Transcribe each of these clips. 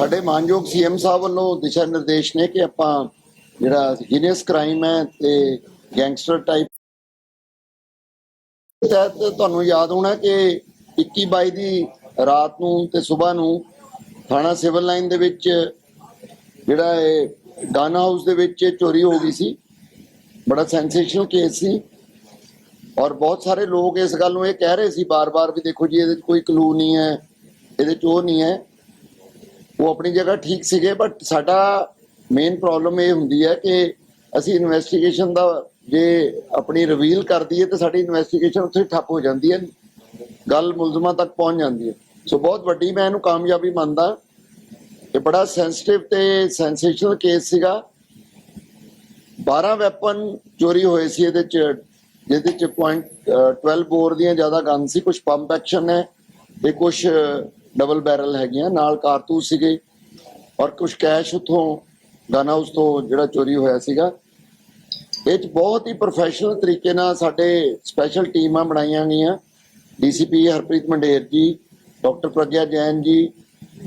ਸਾਡੇ ਮਾਨਯੋਗ ਸੀਐਮ ਸਾਹਿਬ ਵੱਲੋਂ ਦਿਸ਼ਾ ਨਿਰਦੇਸ਼ ਨੇ ਕਿ ਆਪਾਂ ਜਿਹੜਾ ਹੀਨੀਅਸ ਕ੍ਰਾਈਮ ਹੈ ਤੇ ਗੈਂਗਸਟਰ ਟਾਈਪ ਤਹਿਤ ਤੁਹਾਨੂੰ ਯਾਦ ਹੋਣਾ ਕਿ 21 22 ਦੀ ਰਾਤ ਨੂੰ ਤੇ ਸਵੇਰ ਨੂੰ ਥਾਣਾ ਸਿਵਲ ਲਾਈਨ ਦੇ ਵਿੱਚ ਜਿਹੜਾ ਇਹ ਗਾਨਾ ਹਾਊਸ ਦੇ ਵਿੱਚ ਚੋਰੀ ਹੋ ਗਈ ਸੀ। ਬੜਾ ਸੈਂਸੇਸ਼ਨਲ ਕੇਸ ਸੀ ਔਰ ਬਹੁਤ ਸਾਰੇ ਲੋਕ ਇਸ ਗੱਲ ਨੂੰ ਇਹ ਕਹਿ ਰਹੇ ਸੀ। ਬਾਰ-ਬਾਰ ਵੀ ਦੇਖੋ ਜੀ, ਇਹਦੇ 'ਚ ਕੋਈ ਕਲੂ ਨਹੀਂ ਹੈ, ਇਹਦੇ 'ਚ ਉਹ ਨਹੀਂ ਹੈ। ਉਹ ਆਪਣੀ ਜਗ੍ਹਾ ਠੀਕ ਸੀਗੇ ਬਟ ਸਾਡਾ ਮੇਨ ਪ੍ਰੋਬਲਮ ਇਹ ਹੁੰਦੀ ਹੈ ਕਿ ਅਸੀਂ ਇਨਵੈਸਟੀਗੇਸ਼ਨ ਦਾ ਜੇ ਆਪਣੀ ਰਿਵੀਲ ਕਰਦੀ ਹੈ ਤਾਂ ਸਾਡੀ ਇਨਵੈਸਟੀਗੇਸ਼ਨ ਉੱਥੇ ਠੱਪ ਹੋ ਜਾਂਦੀ ਹੈ, ਗੱਲ ਮੁਲਜ਼ਮਾਂ ਤੱਕ ਪਹੁੰਚ ਜਾਂਦੀ ਹੈ। ਸੋ ਬਹੁਤ ਵੱਡੀ ਮੈਂ ਇਹਨੂੰ ਕਾਮਯਾਬੀ ਮੰਨਦਾ। ਇਹ ਬੜਾ ਸੈਂਸਿਟਿਵ ਤੇ ਸੈਂਸੇਸ਼ਨਲ ਕੇਸ ਸੀਗਾ। 12 ਵੈਪਨ ਚੋਰੀ ਹੋਏ ਸੀ ਇਹਦੇ ਚ, ਜਿਹਦੇ ਚ ਪੁਆਇੰਟ 12 ਬੋਰ ਦੀਆਂ ਜ਼ਿਆਦਾ ਗਨ ਸੀ ਕੁਝ ਪੰਪ ਐਕਸ਼ਨ ਹੈ, ਤੇ ਕੁਝ ਡਬਲ ਬੈਰਲ ਹੈਗੀਆਂ, ਨਾਲ ਕਾਰਤੂਸ ਸੀਗੇ ਔਰ ਕੁਝ ਕੈਸ਼ ਉਥੋਂ ਗਨ ਹਾਊਸ ਤੋਂ ਜਿਹੜਾ ਚੋਰੀ ਹੋਇਆ ਸੀਗਾ। ਇਹ ਚ ਬਹੁਤ ਹੀ ਪ੍ਰੋਫੈਸ਼ਨਲ ਤਰੀਕੇ ਨਾਲ ਸਾਡੇ ਸਪੈਸ਼ਲ ਟੀਮਾਂ ਬਣਾਈਆਂ ਗਈਆਂ। ਡੀਸੀਪੀ ਹਰਪ੍ਰੀਤ ਮੰਡੇਰ ਜੀ doctor Pragya Jain ji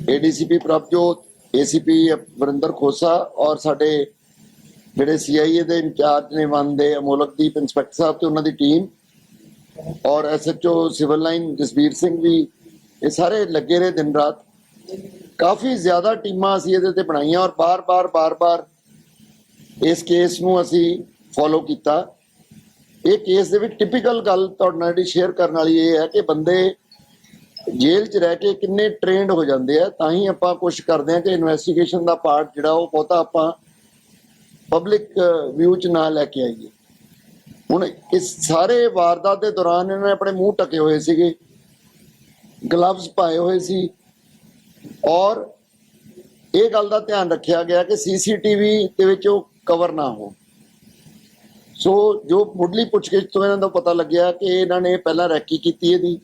ADCP Prabhjot ACP Varinder Khosa ਔਰ ਸਾਡੇ ਜਿਹੜੇ ਸੀਆਈਏ ਦੇ ਇੰਚਾਰਜ ਨੇ, ਵਨ ਦੇ ਅਮੋਲਕਦੀਪ ਇੰਸਪੈਕਟਰ ਸਾਹਿਬ ਤੇ ਉਹਨਾਂ ਦੀ ਟੀਮ ਔਰ SHO civil line Jasvir Singh ਵੀ ਇਹ ਸਾਰੇ ਲੱਗੇ ਰਹੇ ਦਿਨ ਰਾਤ। ਕਾਫੀ ਜ਼ਿਆਦਾ ਟੀਮਾਂ ਅਸੀਂ ਇਹਦੇ ਤੇ ਬਣਾਈਆਂ ਔਰ ਬਾਰ-ਬਾਰ ਬਾਰ-ਬਾਰ ਇਸ ਕੇਸ ਨੂੰ ਅਸੀਂ ਫੋਲੋ ਕੀਤਾ। ਇਹ ਕੇਸ ਦੇ ਵਿੱਚ ਟਿਪੀਕਲ ਗੱਲ ਤੁਹਾਡੇ ਨਾਲ ਜਿਹੜੀ ਸ਼ੇਅਰ ਕਰਨ ਵਾਲੀ ਇਹ ਹੈ ਕਿ ਬੰਦੇ ਜੇਲ੍ਹ 'ਚ ਰਹਿ ਕੇ ਕਿੰਨੇ ਟ੍ਰੇਨਡ ਹੋ ਜਾਂਦੇ ਆ, ਤਾਂ ਹੀ ਆਪਾਂ ਕੋਸ਼ਿਸ਼ ਕਰਦੇ ਆ ਕਿ ਇਨਵੈਸਟੀਗੇਸ਼ਨ ਦਾ ਪਾਰਟ ਜਿਹੜਾ ਉਹ ਬਹੁਤਾ ਆਪਾਂ ਪਬਲਿਕ ਵਿਊ 'ਚ ਨਾ ਲੈ ਕੇ ਆਈਏ। ਹੁਣ ਇਸ ਸਾਰੇ ਵਾਰਦਾਤ ਦੇ ਦੌਰਾਨ ਇਹਨਾਂ ਨੇ ਆਪਣੇ ਮੂੰਹ ਟਕੇ ਹੋਏ ਸੀਗੇ। ਗਲਵਜ਼ ਪਾਏ ਹੋਏ ਸੀ। ਔਰ ਇਹ ਗੱਲ ਦਾ ਧਿਆਨ ਰੱਖਿਆ ਗਿਆ ਕਿ ਸੀਸੀਟੀਵੀ ਦੇ ਵਿੱਚ ਉਹ ਕਵਰ ਨਾ ਹੋ ਸੋ ਜੋ ਮੁੱਢਲੀ ਪੁੱਛਗਿੱਛ ਤੋਂ ਇਹਨਾਂ ਦਾ ਪਤਾ ਲੱਗਿਆ ਕਿ ਇਹਨਾਂ ਨੇ ਪਹਿਲਾਂ ਰੈਕੀ ਕੀਤੀ ਇਹਦੀ।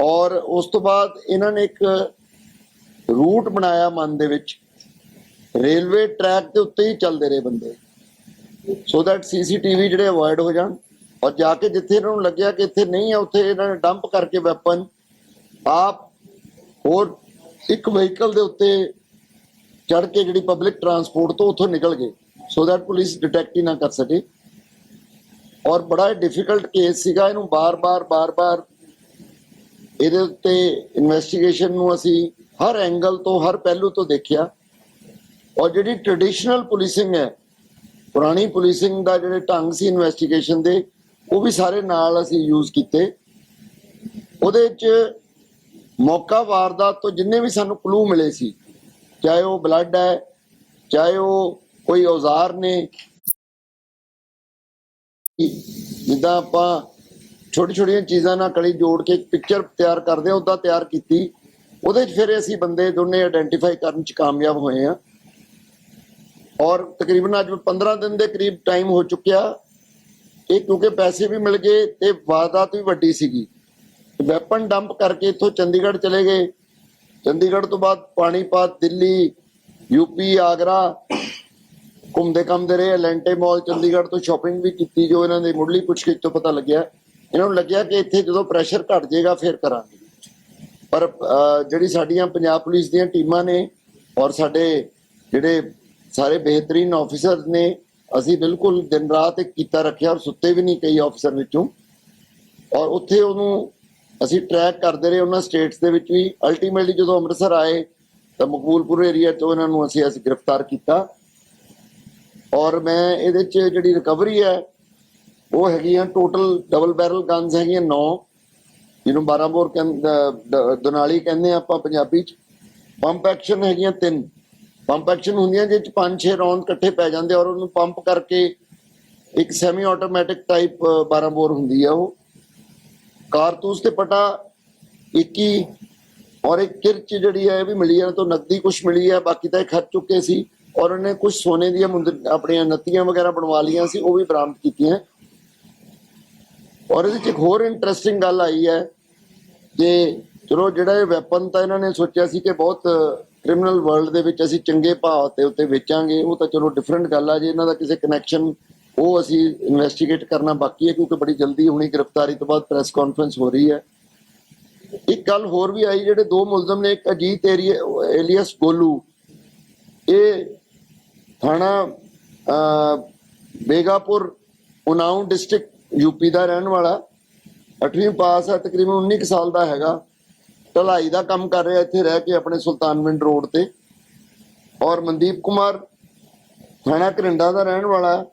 ਔਰ ਉਸ ਤੋਂ ਬਾਅਦ ਇਹਨਾਂ ਨੇ ਇੱਕ ਰੂਟ ਬਣਾਇਆ ਮਨ ਦੇ ਵਿੱਚ। ਰੇਲਵੇ ਟਰੈਕ ਦੇ ਉੱਤੇ ਹੀ ਚੱਲਦੇ ਰਹੇ ਬੰਦੇ। ਸੋ ਦੈਟ ਸੀਸੀਟੀਵੀ ਜਿਹੜੇ ਅਵੋਇਡ ਹੋ ਜਾਣ। ਔਰ ਜਾ ਕੇ ਜਿੱਥੇ ਇਹਨਾਂ ਨੂੰ ਲੱਗਿਆ ਕਿ ਇੱਥੇ ਨਹੀਂ ਹੈ ਉੱਥੇ ਇਹਨਾਂ ਨੇ ਡੰਪ ਕਰਕੇ ਵੈਪਨ ਆਪ ਹੋਰ ਇੱਕ ਵਹੀਕਲ ਦੇ ਉੱਤੇ ਚੜ ਕੇ ਜਿਹੜੀ ਪਬਲਿਕ ਟਰਾਂਸਪੋਰਟ ਤੋਂ ਉੱਥੋਂ ਨਿਕਲ ਗਏ ਸੋ ਦੈਟ ਪੁਲਿਸ ਡਿਟੈਕਟ ਹੀ ਨਾ ਕਰ ਸਕੇ। ਔਰ ਬੜਾ ਡਿਫਿਕਲਟ ਕੇਸ ਸੀਗਾ, ਇਹਨੂੰ ਬਾਰ-ਬਾਰ ਬਾਰ-ਬਾਰ ਇਹਦੇ ਉੱਤੇ ਇਨਵੈਸਟੀਗੇਸ਼ਨ ਨੂੰ ਅਸੀਂ ਹਰ ਐਂਗਲ ਤੋਂ, ਹਰ ਪਹਿਲੂ ਤੋਂ ਦੇਖਿਆ। ਔਰ ਜਿਹੜੀ ਟ੍ਰੈਡੀਸ਼ਨਲ ਪੁਲਿਸਿੰਗ ਹੈ, ਪੁਰਾਣੀ ਪੁਲਿਸਿੰਗ ਦਾ ਜਿਹੜੇ ਢੰਗ ਸੀ ਇਨਵੈਸਟੀਗੇਸ਼ਨ ਦੇ, ਉਹ ਵੀ ਸਾਰੇ ਨਾਲ ਅਸੀਂ ਯੂਜ਼ ਕੀਤੇ। ਉਹਦੇ ਚ ਮੌਕਾ ਵਾਰਦਾਤ ਤੋਂ ਜਿੰਨੇ ਵੀ ਸਾਨੂੰ ਕਲੂ ਮਿਲੇ ਸੀ, ਚਾਹੇ ਉਹ ਬਲੱਡ ਹੈ, ਚਾਹੇ ਉਹ ਕੋਈ ਔਜ਼ਾਰ ਨੇ, ਜਿੱਦਾਂ ਆਪਾਂ ਛੋਟੀ ਛੋਟੀਆਂ ਚੀਜ਼ਾਂ ਨਾਲ ਕਲੀ ਜੋੜ ਕੇ ਇੱਕ ਪਿਕਚਰ ਤਿਆਰ ਕਰਦੇ ਆ ਉਦਾਂ ਤਿਆਰ ਕੀਤੀ। ਉਹਦੇ 'ਚ ਫਿਰ ਅਸੀਂ ਬੰਦੇ ਦੋਨੇ ਆਇਡੈਂਟੀਫਾਈ ਕਰਨ 'ਚ ਕਾਮਯਾਬ ਹੋਏ ਆ ਔਰ ਤਕਰੀਬਨ ਅੱਜ 15 ਦਿਨ ਦੇ ਕਰੀਬ ਟਾਈਮ ਹੋ ਚੁੱਕਿਆ। ਇਹ ਕਿਉਂਕਿ ਪੈਸੇ ਵੀ ਮਿਲ ਗਏ ਤੇ ਵਾਰਦਾਤ ਵੀ ਵੱਡੀ ਸੀਗੀ। ਵੈਪਨ ਡੰਪ ਕਰਕੇ ਇੱਥੋਂ ਚੰਡੀਗੜ੍ਹ ਚਲੇ ਗਏ। ਚੰਡੀਗੜ੍ਹ ਤੋਂ ਬਾਅਦ ਪਾਣੀਪਤ ਦਿੱਲੀ ਯੂਪੀ ਆਗਰਾ, ਘੁੰਮਦੇ ਕੰਮਦੇ ਰਹੇ। ਲੈਂਟੇ ਮਾਲ ਚੰਡੀਗੜ੍ਹ ਤੋਂ ਸ਼ਾਪਿੰਗ ਵੀ ਕੀਤੀ, ਜੋ ਇਹਨਾਂ ਦੇ ਮੁੱਢਲੀ ਪੁੱਛਗਿੱਛ ਤੋਂ ਪਤਾ ਲੱਗਿਆ। ਇਹਨਾਂ ਨੂੰ ਲੱਗਿਆ ਕਿ ਇੱਥੇ ਜਦੋਂ ਪ੍ਰੈਸ਼ਰ ਘਟ ਜਾਏਗਾ, ਫਿਰ ਕਰਾਂਗੇ। ਪਰ ਜਿਹੜੀ ਸਾਡੀਆਂ ਪੰਜਾਬ ਪੁਲਿਸ ਦੀਆਂ ਟੀਮਾਂ ਨੇ ਔਰ ਸਾਡੇ ਜਿਹੜੇ ਸਾਰੇ ਬਿਹਤਰੀਨ ਆਫੀਸਰ ਨੇ, ਅਸੀਂ ਬਿਲਕੁਲ ਦਿਨ ਰਾਤ ਇੱਕ ਕੀਤਾ ਰੱਖਿਆ ਔਰ ਸੁੱਤੇ ਵੀ ਨਹੀਂ ਕਈ ਆਫੀਸਰ ਵਿੱਚੋਂ। ਔਰ ਉੱਥੇ ਉਹਨੂੰ ਅਸੀਂ ਟਰੈਕ ਕਰਦੇ ਰਹੇ ਉਹਨਾਂ ਸਟੇਟਸ ਦੇ ਵਿੱਚ ਵੀ। ਅਲਟੀਮੇਟਲੀ ਜਦੋਂ ਅੰਮ੍ਰਿਤਸਰ ਆਏ, ਤਾਂ ਮਕਬੂਲਪੁਰ ਏਰੀਆ ਤੋਂ ਇਹਨਾਂ ਨੂੰ ਅਸੀਂ ਅਸੀਂ ਗ੍ਰਿਫਤਾਰ ਕੀਤਾ। ਔਰ ਮੈਂ ਇਹਦੇ ਚ ਜਿਹੜੀ ਰਿਕਵਰੀ ਹੈ, ਉਹ ਹੈਗੀਆਂ ਟੋਟਲ ਡਬਲ ਬੈਰਲ ਗਨਸ ਹੈਗੀਆਂ 9 ਜਿਹਨੂੰ 12 ਬੋਰ ਦਨਾਲੀ ਕਹਿੰਦੇ ਆ ਆਪਾਂ ਪੰਜਾਬੀ ਚ। ਪੰਪ ਐਕਸ਼ਨ ਹੈਗੀਆਂ 3 ਪੰਪ ਐਕਸ਼ਨ ਹੁੰਦੀਆਂ ਜਿਹਦੇ ਚ 5-6 ਰੌਂਦ ਇਕੱਠੇ ਪੈ ਜਾਂਦੇ ਔਰ ਉਹਨੂੰ ਪੰਪ ਕਰਕੇ ਇੱਕ ਸੈਮੀ ਆਟੋਮੈਟਿਕ ਟਾਈਪ 12 ਬੋਰ ਹੁੰਦੀ ਆ ਉਹ। ਕਾਰਤੂਸ ਤੇ ਪਟਾ 21 ਔਰ ਇੱਕ ਕਿਰਚ ਜਿਹੜੀ ਹੈ ਇਹ ਵੀ ਮਿਲੀ ਹੈ ਤੋਂ ਨਕਦੀ ਕੁਝ ਮਿਲੀ ਹੈ, ਬਾਕੀ ਤਾਂ ਇਹ ਖਰਚ ਚੁੱਕੇ ਸੀ ਔਰ ਉਹਨੇ ਕੁਝ ਸੋਨੇ ਦੀਆਂ ਆਪਣੀਆਂ ਨੱਤੀਆਂ ਵਗੈਰਾ ਬਣਵਾ ਲੀਆਂ ਸੀ, ਉਹ ਵੀ ਬਰਾਮਦ ਕੀਤੀਆਂ। ਔਰ ਇਹਦੇ ਚ ਇੱਕ ਹੋਰ ਇੰਟਰਸਟਿੰਗ ਗੱਲ ਆਈ ਹੈ ਕਿ ਚਲੋ ਜਿਹੜਾ ਇਹ ਵੈਪਨ ਤਾਂ ਇਹਨਾਂ ਨੇ ਸੋਚਿਆ ਸੀ ਕਿ ਬਹੁਤ ਕ੍ਰਿਮੀਨਲ ਵਰਲਡ ਦੇ ਵਿੱਚ ਅਸੀਂ ਚੰਗੇ ਭਾਅ ਤੇ ਉੱਤੇ ਵੇਚਾਂਗੇ, ਉਹ ਤਾਂ ਚਲੋ ਡਿਫਰੈਂਟ ਗੱਲ ਆ, ਜੇ ਇਹਨਾਂ ਦਾ ਕਿਸੇ ਕਨੈਕਸ਼ਨ ਉਹ ਅਸੀਂ ਇਨਵੈਸਟੀਗੇਟ ਕਰਨਾ ਬਾਕੀ ਹੈ ਕਿਉਂਕਿ ਬੜੀ ਜਲਦੀ ਹੋਣੀ, ਗ੍ਰਿਫਤਾਰੀ ਤੋਂ ਬਾਅਦ ਪ੍ਰੈਸ ਕਾਨਫਰੰਸ ਹੋ ਰਹੀ ਹੈ। ਇੱਕ ਗੱਲ ਹੋਰ ਵੀ ਆਈ, ਜਿਹੜੇ ਦੋ ਮੁਲਜ਼ਮ ਨੇ, ਇੱਕ ਅਜੀਤ ਏਰੀਆ ਏਲੀਅਸ ਗੋਲੂ। ਇਹ ਥਾਣਾ ਬੇਗਾਪੁਰ, ਉਨਾਓ ਡਿਸਟ੍ਰਿਕਟ ਯੂਪੀ ਦਾ ਰਹਿਣ ਵਾਲਾ। 8ਵੀਂ ਪਾਸ ਹੈ, ਤਕਰੀਬਨ 19 ਕੁ ਸਾਲ ਦਾ ਹੈਗਾ। ਢਲਾਈ ਦਾ ਕੰਮ ਕਰ ਰਿਹਾ, ਇੱਥੇ ਰਹਿ ਕੇ ਆਪਣੇ ਸੁਲਤਾਨਵਿੰਡ ਰੋਡ ਤੇ। ਔਰ ਮਨਦੀਪ ਕੁਮਾਰ, ਥਾਣਾ ਕਰਿੰਡਾ ਦਾ ਰਹਿਣ ਵਾਲਾ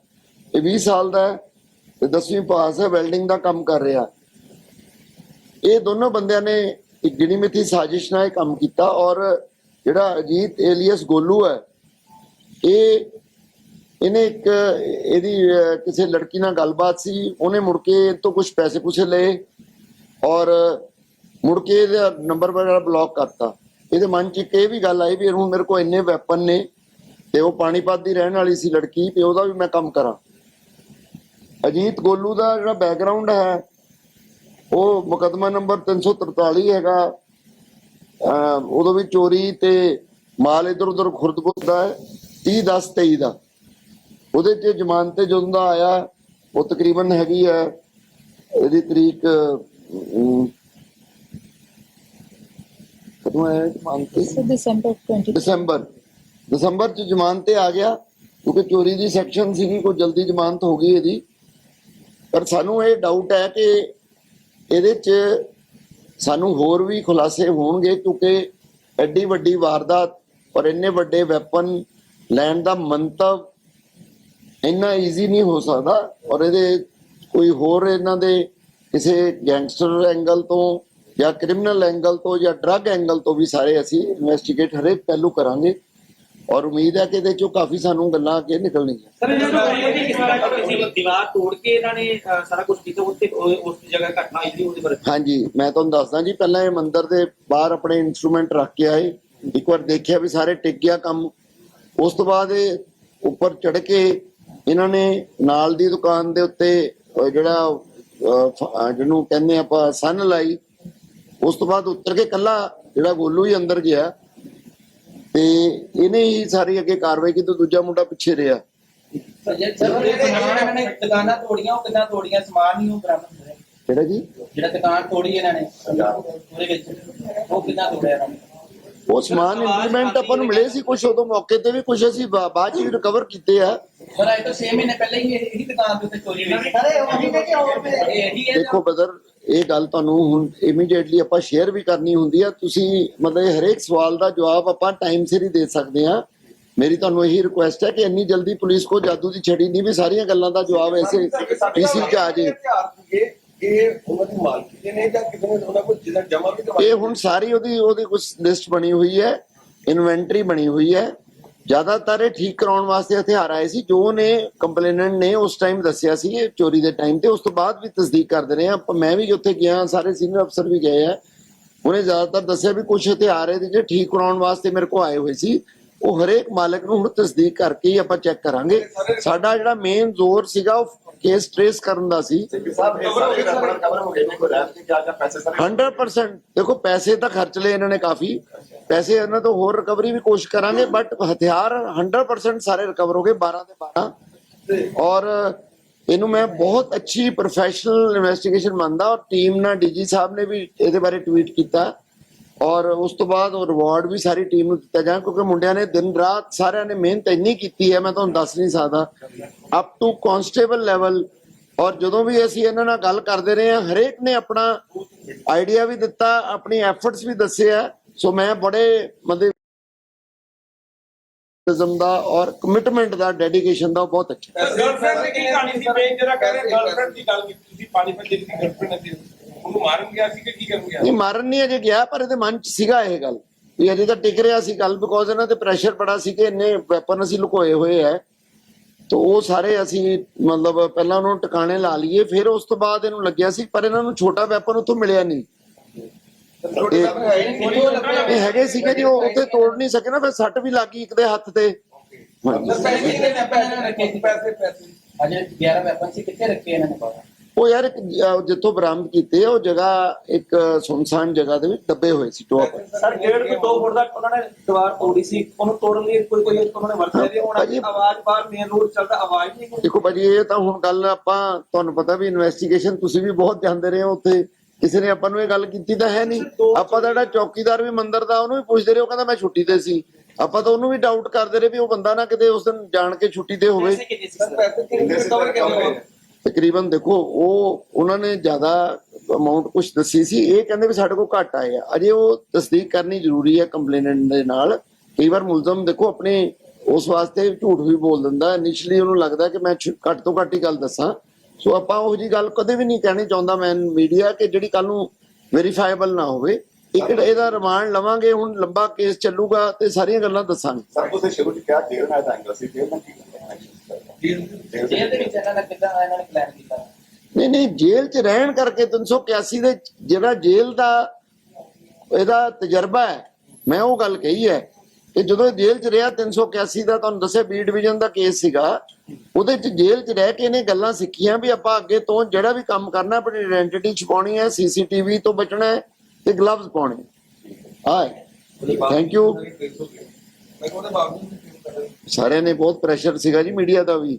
ਇਹ 20 ਸਾਲ ਦਾ ਹੈ ਤੇ 10ਵੀਂ ਪਾਸ ਹੈ ਵੈਲਡਿੰਗ ਦਾ ਕੰਮ ਕਰ ਰਿਹਾ। ਇਹ ਦੋਨੋਂ ਬੰਦਿਆਂ ਨੇ ਇੱਕ ਗਿਣੀ ਮਿੱਥੀ ਸਾਜ਼ਿਸ਼ ਨਾਲ ਇਹ ਕੰਮ ਕੀਤਾ ਔਰ ਜਿਹੜਾ ਅਜੀਤ ਏਲੀਅਸ ਗੋਲੂ ਹੈ, ਇਹ ਇਹਨੇ ਇੱਕ ਇਹਦੀ ਕਿਸੇ ਲੜਕੀ ਨਾਲ ਗੱਲਬਾਤ ਸੀ, ਉਹਨੇ ਮੁੜ ਕੇ ਇਹ ਤੋਂ ਕੁਝ ਪੈਸੇ ਪੂਸੇ ਲਏ ਔਰ ਮੁੜ ਕੇ ਇਹਦਾ ਨੰਬਰ ਵਗੈਰਾ ਬਲੌਕ ਕਰਤਾ। ਇਹਦੇ ਮਨ 'ਚ ਇੱਕ ਇਹ ਵੀ ਗੱਲ ਆਈ ਵੀ ਹੁਣ ਮੇਰੇ ਕੋਲ ਇੰਨੇ ਵੈਪਨ ਨੇ ਤੇ ਉਹ ਪਾਣੀਪਤ ਦੀ ਰਹਿਣ ਵਾਲੀ ਸੀ ਲੜਕੀ, ਤੇ ਉਹਦਾ ਵੀ ਮੈਂ ਕੰਮ ਕਰਾਂ। ਅਜੀਤ ਗੋਲੂ ਦਾ ਜਿਹੜਾ ਬੈਕਗ੍ਰਾਉਂਡ ਹੈ ਉਹ ਮੁਕਦਮਾ ਨੰਬਰ 343 ਹੈਗਾ। ਉਦੋਂ ਵੀ ਚੋਰੀ ਤੇ ਮਾਲ ਇਧਰ ਉਧਰ ਖੁਰਦ-ਬੁਰਦ ਦਾ ਹੈ 30 10 23 ਦਾ। ਉਹਦੇ ਚ ਜ਼ਮਾਨਤ ਤੇ ਜਦੋਂ ਦਾ ਆਇਆ ਉਹ ਤਕਰੀਬਨ ਹੈਗੀ ਹੈ ਇਹਦੀ ਤਰੀਕ ਕਦੋਂ ਆਇਆ ਜ਼ਮਾਨਤ ਤੇ? 20. ਦਸੰਬਰ ਦਸੰਬਰ ਚ ਜ਼ਮਾਨਤ ਤੇ ਆ ਗਿਆ ਕਿਉਂਕਿ ਚੋਰੀ ਦੀ ਸੈਕਸ਼ਨ ਸੀਗੀ ਕੋਈ ਜਲਦੀ ਜ਼ਮਾਨਤ ਹੋ ਗਈ ਇਹਦੀ। ਪਰ ਸਾਨੂੰ ਇਹ ਡਾਊਟ ਹੈ ਕਿ ਇਹਦੇ ਚ ਸਾਨੂੰ ਹੋਰ ਵੀ ਖੁਲਾਸੇ ਹੋਣਗੇ ਕਿਉਂਕਿ ਐਡੀ ਵੱਡੀ ਵਾਰਦਾਤ ਔਰ ਇੰਨੇ ਵੱਡੇ ਵੈਪਨ ਲੈਣ ਦਾ ਮੰਤਵ ਇੰਨਾ ਈਜ਼ੀ ਨਹੀਂ ਹੋ ਸਕਦਾ ਔਰ ਇਹਦੇ ਕੋਈ ਹੋਰ ਇਹਨਾਂ ਦੇ ਕਿਸੇ ਗੈਂਗਸਟਰ ਐਂਗਲ ਤੋਂ ਜਾਂ ਕ੍ਰਿਮੀਨਲ ਐਂਗਲ ਤੋਂ ਜਾਂ ਡਰੱਗ ਐਂਗਲ ਤੋਂ ਵੀ ਸਾਰੇ ਅਸੀਂ ਇਨਵੈਸਟੀਗੇਟ ਹਰੇਕ ਪਹਿਲੂ ਕਰਾਂਗੇ। ਔਰ ਉਮੀਦ ਹੈ ਕਿ ਇਹਦੇ ਚੋਂ ਕਾਫੀ ਸਾਨੂੰ ਗੱਲਾਂ ਅੱਗੇ ਨਿਕਲਣਗੀਆਂ। ਸਰ ਇਹਨਾਂ ਨੂੰ ਇਹ ਕਿ ਕਿਸ ਤਰ੍ਹਾਂ ਕਿਸੇ ਦੀਵਾਰ ਤੋੜ ਕੇ ਇਹਨਾਂ ਨੇ ਸਾਰਾ ਕੁਝ ਕੀਤਾ ਉੱਥੇ ਉਹ- ਉਸ ਜਗ੍ਹਾ ਘਟਨਾ ਹੋਈ ਸੀ ਉਹਦੇ ਬਾਰੇ। ਹਾਂਜੀ ਮੈਂ ਤੁਹਾਨੂੰ ਦੱਸਦਾ ਜੀ ਪਹਿਲਾਂ ਇਹ ਮੰਦਿਰ ਦੇ ਬਾਹਰ ਆਪਣੇ ਇਨਸਟਰੂਮੈਂਟ ਰੱਖ ਕੇ ਆਏ। ਇੱਕ ਵਾਰ ਦੇਖਿਆ ਵੀ ਸਾਰੇ ਟਿਕ ਗਿਆ ਕੰਮ। ਉਸ ਤੋਂ ਬਾਅਦ ਇਹ ਉੱਪਰ ਚੜ ਕੇ ਇਹਨਾਂ ਨੇ ਨਾਲ ਦੀ ਦੁਕਾਨ ਦੇ ਉੱਤੇ ਅਹ ਜਿਹੜਾ ਅਹ, ਫ- ਅਹ, ਜਿਹਨੂੰ ਕਹਿੰਦੇ ਆਪਾਂ ਸਨ ਲਾਈ ਉਸ ਤੋਂ ਬਾਅਦ ਉੱਤਰ ਕੇ ਕੱਲਾ ਜਿਹੜਾ ਗੋਲੂ ਹੀ ਅੰਦਰ ਗਿਆ। ਤੇ ਇਹਨੇ ਹੀ ਸਾਰੀ ਅੱਗੇ ਕਾਰਵਾਈ ਕੀਤੀ, ਦੂਜਾ ਮੁੰਡਾ ਪਿੱਛੇ ਰਿਹਾ। ਇਹਨਾਂ ਨੇ ਦੁਕਾਨਾਂ ਤੋੜੀਆਂ ਉਹ ਕਿੰਨਾ ਤੋੜੀਆਂ ਸਮਾਨ ਨਹੀਂ ਉਹ ਬਰਾਮਦ ਹੋਇਆ ਕਿਹੜਾ ਜੀ? ਜਿਹੜਾ ਦੁਕਾਨ ਤੋੜੀ ਇਹਨਾਂ ਨੇ ਉਹਦੇ ਵਿੱਚ। ਉਹ ਕਿੱਦਾਂ ਤੋੜਿਆ ਇਹਨਾਂ ਨੇ? ਉਹ ਸਮਾਨ ਇੰਪਲੀਮੈਂਟ ਆਪਾਂ ਨੂੰ ਮਿਲੇ ਸੀ ਕੁਝ ਉਦੋਂ ਮੌਕੇ ਤੇ ਵੀ ਕੁਝ ਅਸੀਂ ਬਾ- ਬਾਅਦ ਚ ਵੀ ਰਿਕਵਰ ਕੀਤੇ ਆ। ਸਰ ਅੱਜ ਤੋਂ 6 ਮਹੀਨੇ ਪਹਿਲਾਂ ਹੀ ਇਹ- ਦੁਕਾਨ ਦੇ ਉੱਤੇ ਚੋਰੀ ਹੋਈ ਸੀ। ਅਰੇ ਉਹੀ ਨੇ ਕਿ ਹੋਰ ਇਹੀ ਹੈ ਦੇਖੋ ਬਦਰ ਇਹ ਗੱਲ ਤੁਹਾਨੂੰ ਹੁਣ ਇਮੀਡੀਏਟਲੀ ਆਪਾਂ ਸ਼ੇਅਰ ਵੀ ਕਰਨੀ ਹੁੰਦੀ ਆ। ਤੁਸੀਂ ਮਤਲਬ ਇਹ ਹਰੇਕ ਸਵਾਲ ਦਾ ਜਵਾਬ ਆਪਾਂ ਟਾਈਮ ਸਿਰ ਹੀ ਦੇ ਸਕਦੇ ਆ। ਮੇਰੀ ਤੁਹਾਨੂੰ ਇਹੀ ਰਿਕੁਐਸਟ ਹੈ ਕਿ ਇੰਨੀ ਜਲਦੀ ਪੁਲਿਸ ਕੋ ਜਾਦੂ ਦੀ ਛੜੀ ਨਹੀਂ ਵੀ ਸਾਰੀਆਂ ਗੱਲਾਂ ਦਾ ਜਵਾਬ ਐਸੇ ਪੀਸੀ ਚ ਆ ਜੇ ਇਹ ਉਹਨਾਂ ਦੀ ਮਾਲਕੀ ਦੇ ਨੇ ਜਾਂ ਕਿਸੇ ਨੇ ਉਹਨਾਂ ਕੋਲ ਜਿਹਦਾ ਜਮਾ ਵੀ ਕਰਵਾਇਆ। ਇਹ ਹੁਣ ਸਾਰੀ ਉਹਦੀ ਉਹਦੀ ਕੁਝ ਲਿਸਟ ਬਣੀ ਹੋਈ ਹੈ ਇਨਵੈਂਟਰੀ ਬਣੀ ਹੋਈ ਹੈ। ਜ਼ਿਆਦਾਤਰ ਇਹ ਠੀਕ ਕਰਾਉਣ ਵਾਸਤੇ ਹਥਿਆਰ ਆਏ ਸੀ ਜੋ ਨੇ ਕੰਪਲੇਨੈਂਟ ਨੇ ਉਸ ਟਾਈਮ ਦੱਸਿਆ ਸੀ ਇਹ ਚੋਰੀ ਦੇ ਟਾਈਮ ਤੇ। ਉਸ ਤੋਂ ਬਾਅਦ ਵੀ ਤਸਦੀਕ ਕਰਦੇ ਰਹੇ ਆਪਾਂ ਮੈਂ ਵੀ ਉੱਥੇ ਗਿਆ ਸਾਰੇ ਸੀਨੀਅਰ ਅਫਸਰ ਵੀ ਗਏ ਆ। ਉਹਨੇ ਜ਼ਿਆਦਾਤਰ ਦੱਸਿਆ ਵੀ ਕੁਝ ਹਥਿਆਰ ਇਹਦੇ ਜੇ ਠੀਕ ਕਰਾਉਣ ਵਾਸਤੇ ਮੇਰੇ ਕੋਲ ਆਏ ਹੋਏ ਸੀ। ਉਹ ਹਰੇਕ ਮਾਲਕ ਨੂੰ ਹੁਣ ਤਸਦੀਕ ਕਰਕੇ ਹੀ ਆਪਾਂ ਚੈੱਕ ਕਰਾਂਗੇ। ਸਾਡਾ ਜਿਹੜਾ ਮੇਨ ਜ਼ੋਰ ਸੀਗਾ ਉਹ ਕੇਸ ਟ੍ਰੇਸ ਕਰਨ ਦਾ ਸੀ। ਸਾਹਿਬ ਇਹ ਸਾਰੇ ਰਬੜ ਕਵਰ ਹੋ ਗਏ ਨੇ ਕੋਈ ਰਹਿ ਕੇ ਕਿਆ ਕਿਆ ਪੈਸੇ ਸਾਰੇ 100% ਦੇਖੋ ਪੈਸੇ ਤਾਂ ਖਰਚ ਲਏ ਇਹਨਾਂ ਨੇ ਕਾਫੀ। ਪੈਸੇ ਇਹਨਾਂ ਤੋਂ ਹੋਰ ਰਿਕਵਰੀ ਵੀ ਕੋਸ਼ਿਸ਼ ਕਰਾਂਗੇ ਬਟ ਹਥਿਆਰ 100% ਸਾਰੇ ਰਿਕਵਰ ਹੋ ਗਏ 12 ਦੇ 12 ਔਰ ਇਹਨੂੰ ਮੈਂ ਬਹੁਤ ਅੱਛੀ ਪ੍ਰੋਫੈਸ਼ਨਲ ਇਨਵੈਸਟੀਗੇਸ਼ਨ ਮੰਨਦਾ ਔਰ ਟੀਮ ਨਾਲ ਡੀਜੀ ਸਾਹਿਬ ਨੇ ਵੀ ਇਹਦੇ ਬਾਰੇ ਟਵੀਟ ਕੀਤਾ। ਔਰ ਉਸ ਤੋਂ ਬਾਅਦ ਉਹ ਰਿਵਾਰਡ ਵੀ ਸਾਰੀ ਟੀਮ ਨੂੰ ਦਿੱਤਾ ਗਿਆ ਕਿਉਂਕਿ ਮੁੰਡਿਆਂ ਨੇ ਦਿਨ ਰਾਤ ਸਾਰਿਆਂ ਨੇ ਮਿਹਨਤ ਇੰਨੀ ਕੀਤੀ ਹੈ, ਮੈਂ ਤੁਹਾਨੂੰ ਦੱਸ ਨਹੀਂ ਸਕਦਾ। ਅਪ ਟੂ ਕਨਸਟੇਬਲ ਲੈਵਲ ਔਰ ਜਦੋਂ ਵੀ ਅਸੀਂ ਇਹਨਾਂ ਨਾਲ ਗੱਲ ਕਰਦੇ ਰਹੇ ਹਾਂ, ਹਰੇਕ ਨੇ ਆਪਣਾ ਆਈਡੀਆ ਵੀ ਦਿੱਤਾ, ਆਪਣੀ ਐਫਰਟਸ ਵੀ ਦੱਸੇ ਆ। ਸੋ ਮੈਂ ਬੜੇ ਮਤਲਬ ਨਿਜ਼ਮ ਦਾ ਔਰ ਕਮਿਟਮੈਂਟ ਦਾ ਡੈਡੀਕੇਸ਼ਨ ਦਾ ਉਹ ਬਹੁਤ ਅੱਛਾ। ਗਰਲਫ੍ਰੈਂਡ ਦੀ ਕੀ ਕਹਾਣੀ ਸੀ ਬੇਨ ਜਿਹੜਾ ਕਹਿੰਦੇ ਗਰਲਫ੍ਰੈਂਡ ਦੀ ਗੱਲ ਕੀਤੀ ਸੀ, ਪਾਣੀ ਪੰਜੇ ਦੀ ਗਰਲਫ੍ਰੈਂਡ ਸੀ ਉਹਨੂੰ ਮਾਰਨ ਗਿਆ ਸੀ ਕਿ ਕੀ ਕਰਨ ਗਿਆ? ਇਹ ਮਾਰਨ ਨਹੀਂ ਅਜੇ ਗਿਆ ਪਰ ਇਹਦੇ ਮਨ ਚ ਸੀਗਾ ਇਹ ਗੱਲ ਵੀ ਅਜੇ ਤਾਂ ਟਿਕ ਰਿਹਾ ਸੀ ਗੱਲ ਬਿਕੋਜ਼ ਇਹਨਾਂ ਤੇ ਪ੍ਰੈਸ਼ਰ ਬੜਾ ਸੀ ਕਿ ਇੰਨੇ ਵੈਪਨ ਅਸੀਂ ਲੁਕੋਏ ਹੋਏ ਐ। ਤਾਂ ਉਹ ਸਾਰੇ ਅਸੀਂ ਮਤਲਬ ਪਹਿਲਾਂ ਉਹਨੂੰ ਟਿਕਾਣੇ ਲਾ ਲਈਏ ਫਿਰ ਉਸ ਤੋਂ ਬਾਅਦ ਇਹਨੂੰ ਲੱਗਿਆ ਸੀ ਪਰ ਇਹਨਾਂ ਨੂੰ ਛੋਟਾ ਵੈਪਨ ਉੱਥੋਂ ਮਿਲਿਆ ਨਹੀਂ। ਇਹ ਹੈਗੇ ਸੀਗੇ ਜੀ ਉਹ ਉੱਥੇ ਤੋੜ ਨਹੀਂ ਸਕੇ ਨਾ ਫਿਰ ਸੱਟ ਵੀ ਲੱਗੀ ਇੱਕ ਦੇ ਹੱਥ ਤੇ। ਪੈਸੇ ਕਿੰਨੇ ਨੇ ਰੱਖੇ ਸੀ? ਪੈਸੇ ਪੈਸੇ ਅਜੇ 11 ਵੈਪਨ ਸੀ ਕਿੱਥੇ ਰੱਖੇ ਇਹਨਾਂ ਨੇ ਬਾਹਰ? ਉਹ ਯਾਰ ਇੱਕ ਜਿੱਥੋਂ ਬਰਾਮਦ ਕੀਤੇ ਉਹ ਜਗ੍ਹਾ ਇੱਕ ਸੁਨਸਾਨ ਜਗ੍ਹਾ ਦੇ ਵਿੱਚ ਦੱਬੇ ਹੋਏ ਸੀ ਟੋਪ ਸਰ ਡੇਢ ਤੋਂ 2 ਫੁੱਟ ਦਾ ਉਹਨਾਂ ਨੇ ਦੀਵਾਰ ਤੋੜੀ ਸੀ ਉਹਨੂੰ ਤੋੜਨ ਲਈ ਕੋਈ ਕੋਈ ਉਹਨਾਂ ਨੇ ਵਰਤਿਆ ਸੀ ਹੁਣ ਭਾਜੀ- ਆਵਾਜ਼ ਬਾਹਰ ਮੇਨ ਰੋਡ ਚੱਲਦਾ ਆਵਾਜ਼ ਨਹੀਂ ਕੋਈ ਦੇਖੋ ਭਾਜੀ ਇਹ ਤਾਂ ਹੁਣ ਗੱਲ ਆਪਾਂ ਤੁਹਾਨੂੰ ਪਤਾ ਵੀ ਇਨਵੈਸਟੀਗੇਸ਼ਨ ਤੁਸੀਂ ਵੀ ਬਹੁਤ ਜਾਂਦੇ ਰਹੇ ਹੋ ਉੱਥੇ। ਕਿਸੇ ਨੇ ਆਪਾਂ ਨੂੰ ਇਹ ਗੱਲ ਕੀਤੀ ਤਾਂ ਹੈ ਨਹੀਂ। ਆਪਾਂ ਤਾਂ ਜਿਹੜਾ ਚੌਕੀਦਾਰ ਵੀ ਮੰਦਰ ਦਾ ਉਹਨੂੰ ਵੀ ਪੁੱਛਦੇ ਰਹੇ ਉਹ ਕਹਿੰਦਾ ਮੈਂ ਛੁੱਟੀ ਤੇ ਸੀ। ਆਪਾਂ ਤਾਂ ਉਹਨੂੰ ਵੀ ਡਾਊਟ ਕਰਦੇ ਰਹੇ ਵੀ ਉਹ ਬੰਦਾ ਨਾ ਕਿਤੇ ਉਸ ਦਿਨ ਜਾਣ ਕੇ ਛੁੱਟੀ ਤੇ ਹੋਵੇ। ਪੈਸੇ ਕਿੰਨੇ ਸੀ ਸਰ? ਸਰ? ਪੈਸੇ ਕਿੰਨੇ ਰਿਕਵਰ ਕਿਵੇਂ ਤਕਰੀਬਨ ਦੇਖੋ, ਉਹ, ਉਹਨਾਂ ਨੇ ਜ਼ਿਆਦਾ ਅਮਾਉਂਟ ਕੁਝ ਦੱਸੀ ਸੀ। ਇਹ ਕਹਿੰਦੇ ਵੀ ਸਾਡੇ ਕੋਲ ਘੱਟ ਆਏ ਆ। ਅਜੇ ਉਹ ਤਸਦੀਕ ਕਰਨੀ ਜ਼ਰੂਰੀ ਹੈ ਕੰਪਲੇਨੈਂਟ ਦੇ ਨਾਲ। ਕਈ ਵਾਰ ਮੁਲਜ਼ਮ ਦੇਖੋ, ਆਪਣੇ ਉਸ ਵਾਸਤੇ ਝੂਠ ਵੀ ਬੋਲ ਦਿੰਦਾ। ਇਨੀਸ਼ੀਅਲੀ ਉਹਨੂੰ ਲੱਗਦਾ ਕਿ ਮੈਂ ਘੱਟ ਤੋਂ ਘੱਟ ਹੀ ਗੱਲ ਦੱਸਾਂ। ਸੋ ਆਪਾਂ ਉਹ ਜੀ ਗੱਲ ਕਦੇ ਵੀ ਨਹੀਂ ਕਹਿਣੀ ਚਾਹੁੰਦਾ ਮੈਂ ਮੀਡੀਆ ਕਿ ਜਿਹੜੀ ਕੱਲ ਨੂੰ ਵੈਰੀਫਾਈਬਲ ਨਾ ਹੋਵੇ। ਇੱਕ ਇਹਦਾ ਰਿਮਾਂਡ ਲਵਾਂਗੇ, ਹੁਣ ਲੰਬਾ ਕੇਸ ਚੱਲੂਗਾ ਤੇ ਸਾਰੀਆਂ ਗੱਲਾਂ ਦੱਸਾਂਗੇ। ਸਭ ਤੁਸੀਂ ਸ਼ੁਰੂ ਚ ਕਿਹਾ ਜੇਲ੍ਹ ਨਾਲ ਐਂਗਲ ਸੀ ਜੇਲ੍ਹ ਨਾਲ ਜੇਲ੍ਹ ਜੇਲ੍ਹ ਦੇ ਵਿੱਚ ਇਹਨਾਂ ਦਾ ਕਿੱਦਾਂ ਇਹਨਾਂ ਨੇ ਪਲਾਨ ਕੀਤਾ ਨਹੀਂ ਨਹੀਂ ਜੇਲ੍ਹ 'ਚ ਰਹਿਣ ਕਰਕੇ 381 ਦੇ ਜਿਹੜਾ ਜੇਲ੍ਹ ਦਾ ਇਹਦਾ ਤਜਰਬਾ ਹੈ ਮੈਂ ਉਹ ਗੱਲ ਕਹੀ ਹੈ ਕਿ ਜਦੋਂ ਜੇਲ੍ਹ 'ਚ ਰਿਹਾ 381 ਦਾ ਤੁਹਾਨੂੰ ਦੱਸਿਆ ਬੀ ਡਿਵੀਜ਼ਨ ਦਾ ਕੇਸ ਸੀਗਾ ਉਹਦੇ 'ਚ ਜੇਲ੍ਹ 'ਚ ਰਹਿ ਕੇ ਇਹਨੇ ਗੱਲਾਂ ਸਿੱਖੀਆਂ ਵੀ ਆਪਾਂ ਅੱਗੇ ਤੋਂ ਜਿਹੜਾ ਵੀ ਕੰਮ ਕਰਨਾ ਆਪਣੀ ਆਇਡੈਂਟੀ ਛਪਾਉਣੀ ਹੈ ਸੀਸੀਟੀਵੀ ਤੋਂ ਬਚਣਾ ਹੈ ਤੇ ਗਲਵਜ਼ ਪਾਉਣੇ ਹਾਏ ਥੈਂਕ ਯੂ ਮੈਂ ਉਹਦੇ ਬਾਵਜੂਦ ਸਾਰਿਆਂ ਨੇ ਬਹੁਤ ਪ੍ਰੈਸ਼ਰ ਸੀਗਾ ਜੀ ਮੀਡੀਆ ਦਾ ਵੀ।